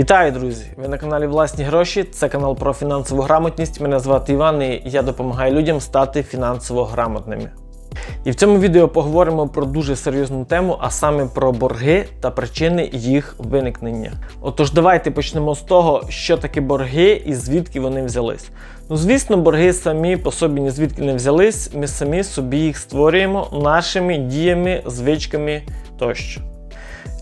Вітаю, друзі! Ви на каналі Власні Гроші. Це канал про фінансову грамотність. Мене звати Іван і я допомагаю людям стати фінансово грамотними. І в цьому відео поговоримо про дуже серйозну тему, а саме про борги та причини їх виникнення. Отож, давайте почнемо з того, що таке борги і звідки вони взялись. Ну, звісно, борги самі по собі ні звідки не взялись, ми самі собі їх створюємо нашими діями, звичками тощо.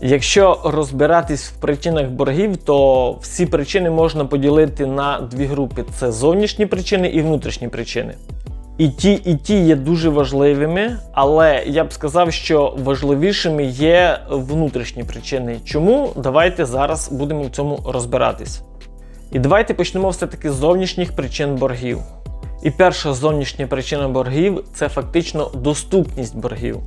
Якщо розбиратись в причинах боргів, то всі причини можна поділити на дві групи: це зовнішні причини і внутрішні причини. І ті, і ті є дуже важливими, але я б сказав, що важливішими є внутрішні причини. Чому? Давайте зараз будемо в цьому розбиратись. І давайте почнемо все-таки з зовнішніх причин боргів. І перша зовнішня причина боргів це фактично доступність боргів.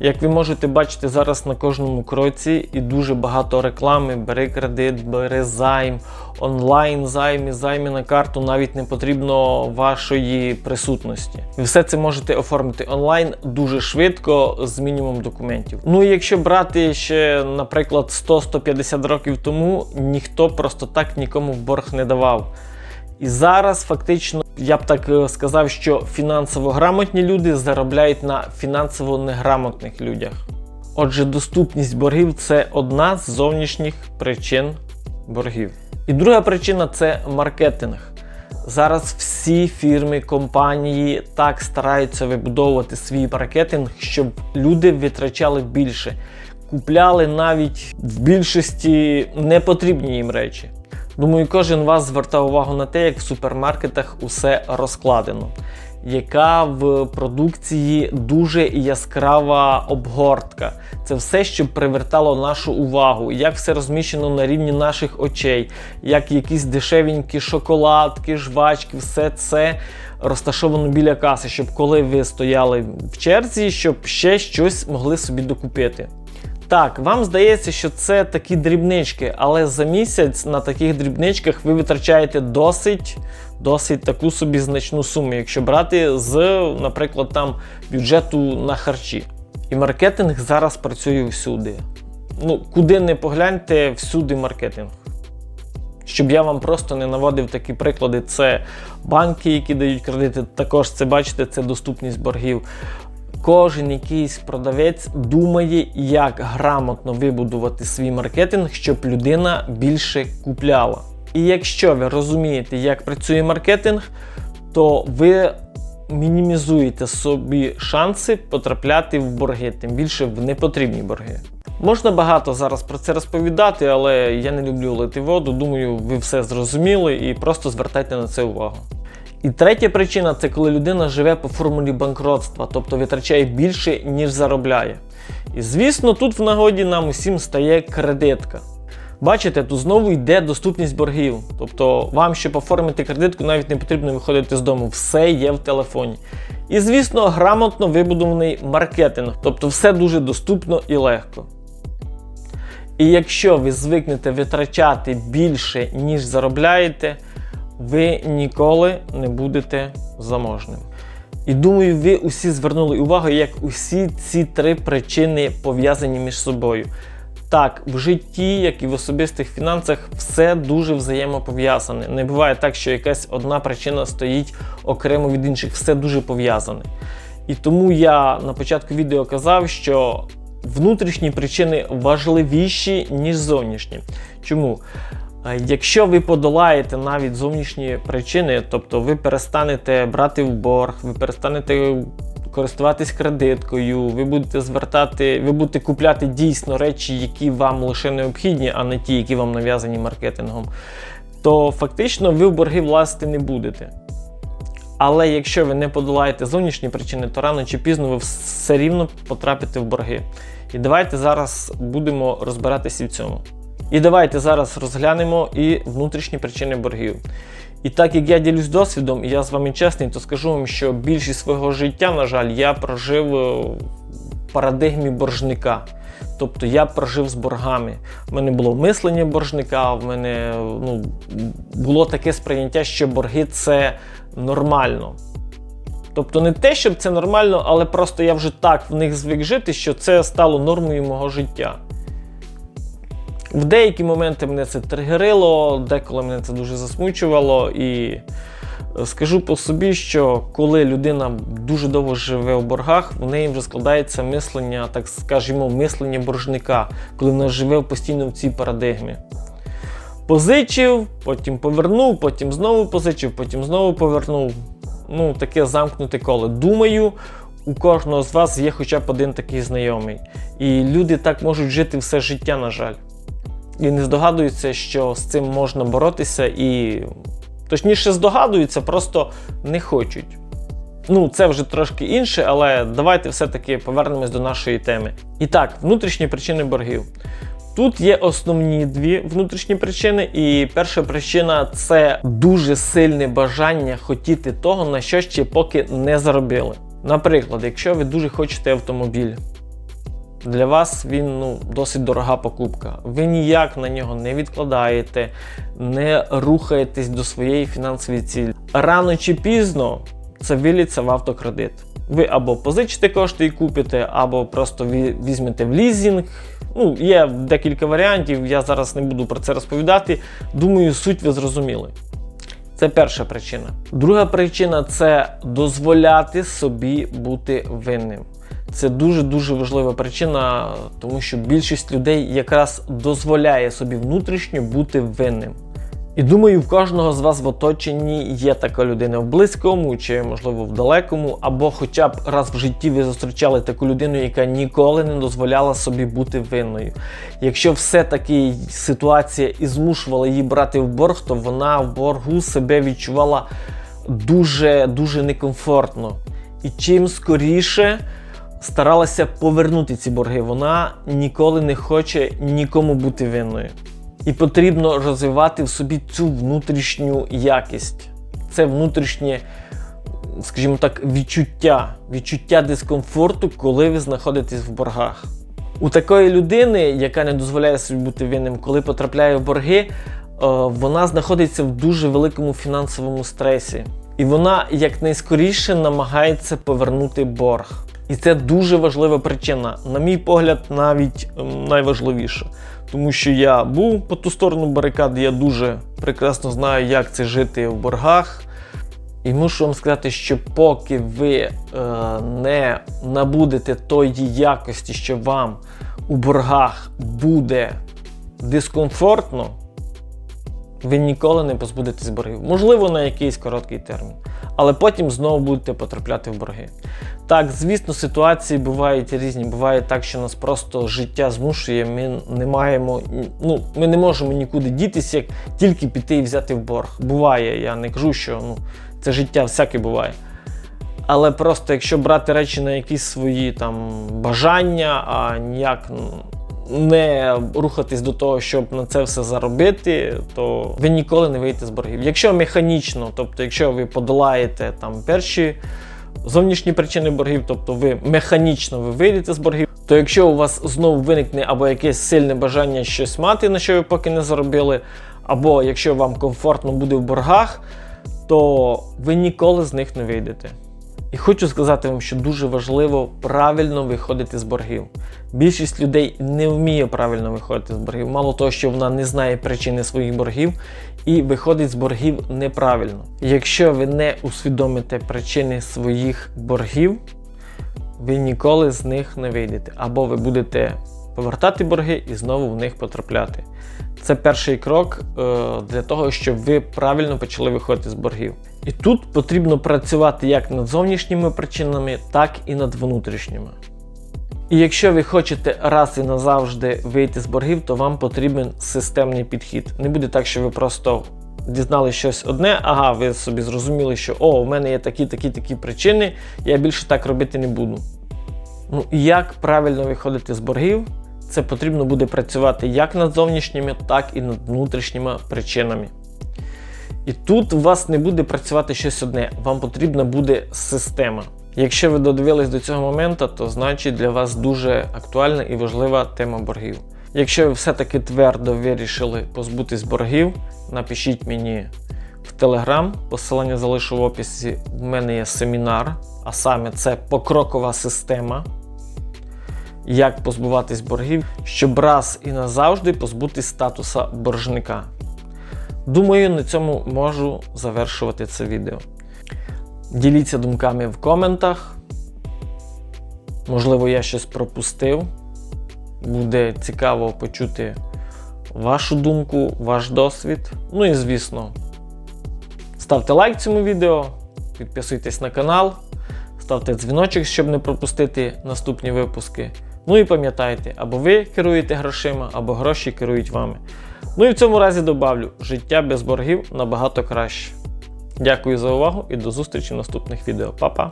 Як ви можете бачити зараз на кожному кроці і дуже багато реклами, бери кредит, бери займ, онлайн займ і займи на карту навіть не потрібно вашої присутності. Ви все це можете оформити онлайн дуже швидко з мінімум документів. Ну і якщо брати ще, наприклад, 100-150 років тому, ніхто просто так нікому в борг не давав. І зараз фактично я б так е, сказав, що фінансово грамотні люди заробляють на фінансово неграмотних людях. Отже, доступність боргів це одна з зовнішніх причин боргів. І друга причина це маркетинг. Зараз всі фірми, компанії так стараються вибудовувати свій маркетинг, щоб люди витрачали більше, купляли навіть в більшості непотрібні їм речі. Думаю, кожен вас звертав увагу на те, як в супермаркетах усе розкладено, яка в продукції дуже яскрава обгортка. Це все, що привертало нашу увагу, як все розміщено на рівні наших очей, як якісь дешевенькі шоколадки, жвачки, все це розташовано біля каси, щоб коли ви стояли в черзі, щоб ще щось могли собі докупити. Так, вам здається, що це такі дрібнички, але за місяць на таких дрібничках ви витрачаєте досить досить таку собі значну суму, якщо брати з, наприклад, там бюджету на харчі. І маркетинг зараз працює всюди. Ну, куди не погляньте, всюди маркетинг. Щоб я вам просто не наводив такі приклади, це банки, які дають кредити, також це бачите, це доступність боргів. Кожен якийсь продавець думає, як грамотно вибудувати свій маркетинг, щоб людина більше купляла. І якщо ви розумієте, як працює маркетинг, то ви мінімізуєте собі шанси потрапляти в борги, тим більше в непотрібні борги. Можна багато зараз про це розповідати, але я не люблю лити воду. Думаю, ви все зрозуміли і просто звертайте на це увагу. І третя причина це коли людина живе по формулі банкротства, тобто витрачає більше, ніж заробляє. І звісно, тут в нагоді нам усім стає кредитка. Бачите, тут знову йде доступність боргів. Тобто вам, щоб оформити кредитку, навіть не потрібно виходити з дому, все є в телефоні. І, звісно, грамотно вибудований маркетинг, тобто все дуже доступно і легко. І якщо ви звикнете витрачати більше, ніж заробляєте, ви ніколи не будете заможним. І думаю, ви усі звернули увагу, як усі ці три причини пов'язані між собою. Так, в житті, як і в особистих фінансах, все дуже взаємопов'язане. Не буває так, що якась одна причина стоїть окремо від інших, все дуже пов'язане. І тому я на початку відео казав, що внутрішні причини важливіші, ніж зовнішні. Чому? Якщо ви подолаєте навіть зовнішні причини, тобто ви перестанете брати в борг, ви перестанете користуватись кредиткою, ви будете звертати, ви будете купляти дійсно речі, які вам лише необхідні, а не ті, які вам нав'язані маркетингом, то фактично ви в борги власти не будете. Але якщо ви не подолаєте зовнішні причини, то рано чи пізно ви все рівно потрапите в борги. І давайте зараз будемо розбиратися в цьому. І давайте зараз розглянемо і внутрішні причини боргів. І так як я ділюсь досвідом, і я з вами чесний, то скажу вам, що більшість свого життя, на жаль, я прожив в парадигмі боржника. Тобто я прожив з боргами. У мене було мислення боржника, в мене ну, було таке сприйняття, що борги це нормально. Тобто не те, щоб це нормально, але просто я вже так в них звик жити, що це стало нормою мого життя. В деякі моменти мене це тригерило, деколи мене це дуже засмучувало. І скажу по собі, що коли людина дуже довго живе в боргах, в неї вже складається мислення, так скажімо, мислення боржника, коли вона живе постійно в цій парадигмі. Позичив, потім повернув, потім знову позичив, потім знову повернув. Ну, таке замкнуте коло. Думаю, у кожного з вас є хоча б один такий знайомий. І люди так можуть жити все життя, на жаль. І не здогадуються, що з цим можна боротися, і точніше здогадуються, просто не хочуть. Ну, це вже трошки інше, але давайте все-таки повернемось до нашої теми. І так, внутрішні причини боргів. Тут є основні дві внутрішні причини, і перша причина це дуже сильне бажання хотіти того, на що ще поки не заробили. Наприклад, якщо ви дуже хочете автомобіль, для вас він ну, досить дорога покупка. Ви ніяк на нього не відкладаєте, не рухаєтесь до своєї фінансової цілі. Рано чи пізно це виліться в автокредит. Ви або позичите кошти і купите, або просто візьмете в лізінг. Ну, є декілька варіантів, я зараз не буду про це розповідати. Думаю, суть ви зрозуміли. Це перша причина. Друга причина це дозволяти собі бути винним. Це дуже-дуже важлива причина, тому що більшість людей якраз дозволяє собі внутрішньо бути винним. І думаю, в кожного з вас в оточенні є така людина в близькому чи, можливо, в далекому, або хоча б раз в житті ви зустрічали таку людину, яка ніколи не дозволяла собі бути винною. Якщо все-таки ситуація і змушувала її брати в борг, то вона в боргу себе відчувала дуже дуже некомфортно. І чим скоріше старалася повернути ці борги, вона ніколи не хоче нікому бути винною. І потрібно розвивати в собі цю внутрішню якість. Це внутрішнє, скажімо так, відчуття, відчуття дискомфорту, коли ви знаходитесь в боргах. У такої людини, яка не дозволяє собі бути винним, коли потрапляє в борги, е, вона знаходиться в дуже великому фінансовому стресі. І вона якнайскоріше намагається повернути борг. І це дуже важлива причина, на мій погляд, навіть ем, найважливіша. Тому що я був по ту сторону барикад, я дуже прекрасно знаю, як це жити в боргах. І мушу вам сказати, що поки ви е, не набудете тої якості, що вам у боргах буде дискомфортно, ви ніколи не позбудетесь боргів. Можливо, на якийсь короткий термін. Але потім знову будете потрапляти в борги. Так, звісно, ситуації бувають різні. Буває так, що нас просто життя змушує. Ми не маємо, ну, ми не можемо нікуди дітися, як тільки піти і взяти в борг. Буває, я не кажу, що ну, це життя всяке буває. Але просто якщо брати речі на якісь свої там бажання, а ніяк ну, не рухатись до того, щоб на це все заробити, то ви ніколи не вийдете з боргів. Якщо механічно, тобто, якщо ви подолаєте там перші зовнішні причини боргів, тобто ви механічно ви вийдете з боргів, то якщо у вас знову виникне або якесь сильне бажання щось мати, на що ви поки не заробили, або якщо вам комфортно буде в боргах, то ви ніколи з них не вийдете. І хочу сказати вам, що дуже важливо правильно виходити з боргів. Більшість людей не вміє правильно виходити з боргів. Мало того, що вона не знає причини своїх боргів і виходить з боргів неправильно. Якщо ви не усвідомите причини своїх боргів, ви ніколи з них не вийдете. Або ви будете повертати борги і знову в них потрапляти. Це перший крок е, для того, щоб ви правильно почали виходити з боргів. І тут потрібно працювати як над зовнішніми причинами, так і над внутрішніми. І якщо ви хочете раз і назавжди вийти з боргів, то вам потрібен системний підхід. Не буде так, що ви просто дізнали щось одне, ага, ви собі зрозуміли, що о, у мене є такі, такі, такі причини, я більше так робити не буду. Ну як правильно виходити з боргів? Це потрібно буде працювати як над зовнішніми, так і над внутрішніми причинами. І тут у вас не буде працювати щось одне, вам потрібна буде система. Якщо ви додивились до цього моменту, то значить для вас дуже актуальна і важлива тема боргів. Якщо ви все-таки твердо вирішили позбутись боргів, напишіть мені в Телеграм, посилання залишу в описі. В мене є семінар, а саме це покрокова система. Як позбуватись боргів, щоб раз і назавжди позбутись статуса боржника. Думаю, на цьому можу завершувати це відео. Діліться думками в коментах. Можливо, я щось пропустив. Буде цікаво почути вашу думку, ваш досвід. Ну і звісно, ставте лайк цьому відео, підписуйтесь на канал, ставте дзвіночок, щоб не пропустити наступні випуски. Ну і пам'ятайте, або ви керуєте грошима, або гроші керують вами. Ну і в цьому разі добавлю, життя без боргів набагато краще. Дякую за увагу і до зустрічі в наступних відео. Па-па!